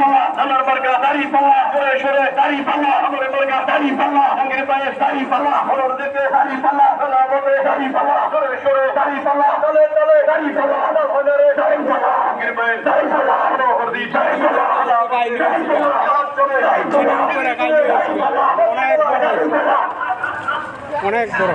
পাল্লা আমার মার্কা দাড়ি পাল্লা সরে সরে দাড়ি পাল্লা আমার মার্কা দাড়ি পাল্লা জাহাঙ্গীর ভাইয়ের দাড়ি পাল্লা হলর দিকে দাড়ি পাল্লা অনেক বড় অনেক বড়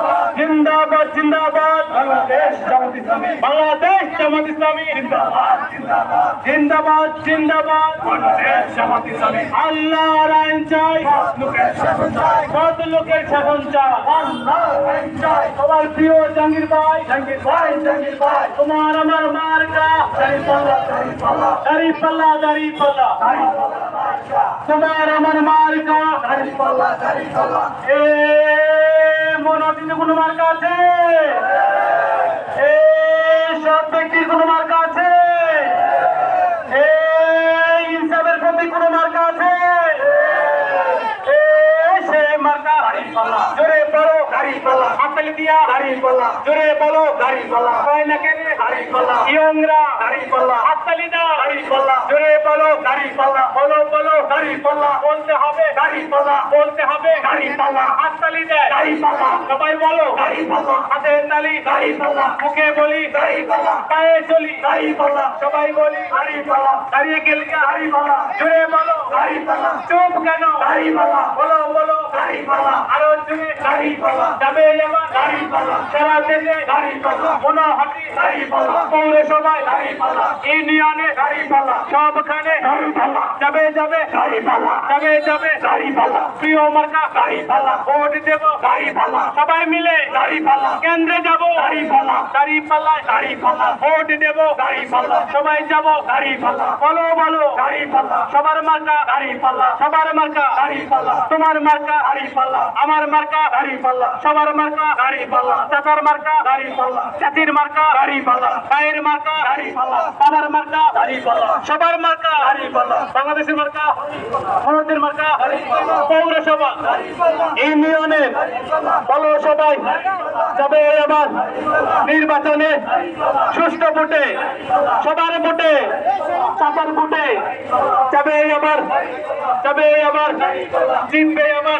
জিন্দাবাদ জিন্দাবাদ বাংলাদেশ জামাত ইসলামী বাংলাদেশ জামাত ইসলামী। জিন্দাবাদ জিন্দাবাদ। আল্লাহর আইন চাই। সৎ লোকের শাসন চাই। তোমার প্রিয় জাহাঙ্গীর ভাই জাহাঙ্গীর ভাই জাহাঙ্গীর ভাই তোমার আমার মার্কা। দাড়ি পাল্লা দাড়ি পাল্লা দাড়ি পাল্লা দাড়ি পাল্লা তোমার আমার দাড়ি পাল্লা এ মনোনীত কোনো মার্কা আছে এ সব ব্যক্তির কোনো মার্কা আছে এ ইনসাফের প্রতি কোনো মার্কা আছে এ সে মার্কা দাড়ি পাল্লা জোরে বলো দাড়ি হাততালি দিয়া দাড়ি পাল্লা জোরে বলো দাড়ি পাল্লা কয় না কেন দাড়ি পাল্লা ইয়ংরা। দাড়ি পাল্লা হাততালি দাও দাড়ি পাল্লা জোরে বলো দাড়ি পাল্লা বলো বলো দাড়ি পাল্লা বলতে হবে দাড়ি পাল্লা বলতে হবে দাড়ি পাল্লা হাততালি দেয় দাড়ি পাল্লা সবাই বলো দাড়ি পাল্লা হাতের তালি। দাড়ি পাল্লা মুখে বলি দাড়ি পাল্লা পায়ে চলি। দাড়ি পাল্লা সবাই বলি দাড়ি পাল্লা দাঁড়িয়ে গেলে দাড়ি পাল্লা জোরে বলো দাড়ি পাল্লা চুপ কেন? দাড়ি পাল্লা বলো বলো। দাড়ি পাল্লা আরও জোরে। দাড়ি পাল্লা যাবে এবার। Got দাড়ি পাল্লা সারা দেশে দাড়ি পাল্লা মনোহাটি পৌরসভায় ইউনিয়নে সবখানে যাবে যাবে। যাবে যাবে। প্রিয় মার্কা ভোট দেব। সবাই মিলে কেন্দ্রে যাব। দাড়ি পাল্লা দাড়ি পাল্লা দাড়ি পাল্লা ভোট দেব। সবাই যাব। বলো বলো। সবার মার্কা। সবার মার্কা। তোমার মার্কা। আমার মার্কা। সবার মার্কা। পাল্লা। চাচার মার্কা, দাড়ি পাল্লা। চাচির মার্কা, দাড়ি পাল্লা। ভাইয়ের মার্কা, দাড়ি পাল্লা। বাবার মার্কা, দাড়ি পাল্লা। সবার মার্কা, দাড়ি পাল্লা। বাংলাদেশের মার্কা, ভারতের মার্কা পৌরসভা, ইউনিয়নের বলো সবাই তবে এবার নির্বাচনে সুষ্ঠু ভোটে, সবার ভোটে, চাচার ভোটে যাবে আবার যাবে আবার, জিতবে আবার।